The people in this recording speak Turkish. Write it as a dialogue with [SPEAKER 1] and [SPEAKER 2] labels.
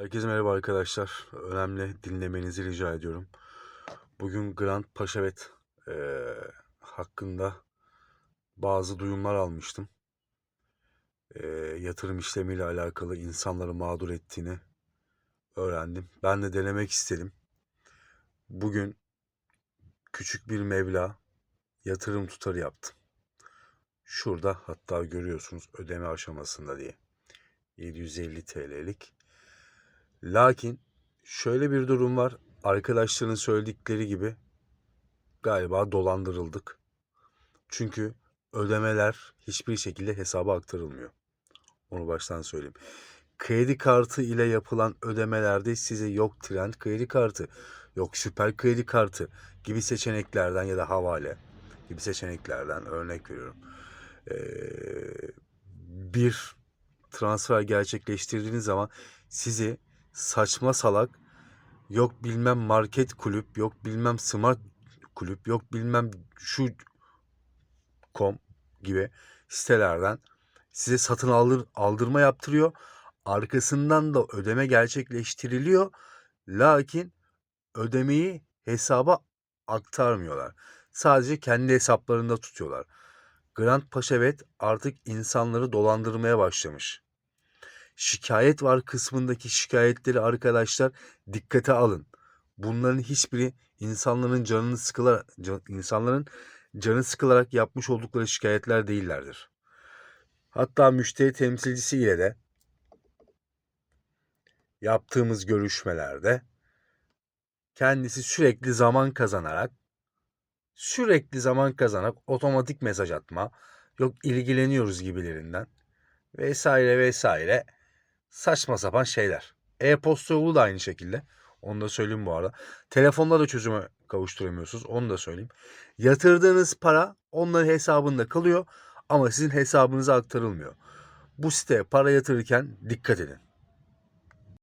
[SPEAKER 1] Herkese merhaba arkadaşlar. Önemli dinlemenizi rica ediyorum. Bugün Grand Paşavet eee, hakkında bazı duyumlar almıştım. Eee, yatırım işlemiyle alakalı insanları mağdur ettiğini öğrendim. Ben de denemek istedim. Bugün küçük bir meblağ yatırım tutarı yaptım. Şurada hatta görüyorsunuz ödeme aşamasında diye. 750 TL'lik. Lakin şöyle bir durum var. Arkadaşların söyledikleri gibi galiba dolandırıldık. Çünkü ödemeler hiçbir şekilde hesaba aktarılmıyor. Onu baştan söyleyeyim. Kredi kartı ile yapılan ödemelerde size yok trend kredi kartı, yok süper kredi kartı gibi seçeneklerden ya da havale gibi seçeneklerden örnek veriyorum. Ee, bir transfer gerçekleştirdiğiniz zaman sizi saçma salak yok bilmem market kulüp yok bilmem smart kulüp yok bilmem şu kom gibi sitelerden size satın aldır, aldırma yaptırıyor. Arkasından da ödeme gerçekleştiriliyor. Lakin ödemeyi hesaba aktarmıyorlar. Sadece kendi hesaplarında tutuyorlar. Grand Paşavet artık insanları dolandırmaya başlamış. Şikayet var kısmındaki şikayetleri arkadaşlar dikkate alın. Bunların hiçbiri insanların canını sıkılarak, insanların canı sıkılarak yapmış oldukları şikayetler değillerdir. Hatta müşteri temsilcisiyle de yaptığımız görüşmelerde kendisi sürekli zaman kazanarak sürekli zaman kazanarak otomatik mesaj atma, yok ilgileniyoruz gibilerinden vesaire vesaire saçma sapan şeyler. E-posta yolu da aynı şekilde. Onu da söyleyeyim bu arada. Telefonla da çözüme kavuşturamıyorsunuz. Onu da söyleyeyim. Yatırdığınız para onların hesabında kalıyor ama sizin hesabınıza aktarılmıyor. Bu siteye para yatırırken dikkat edin.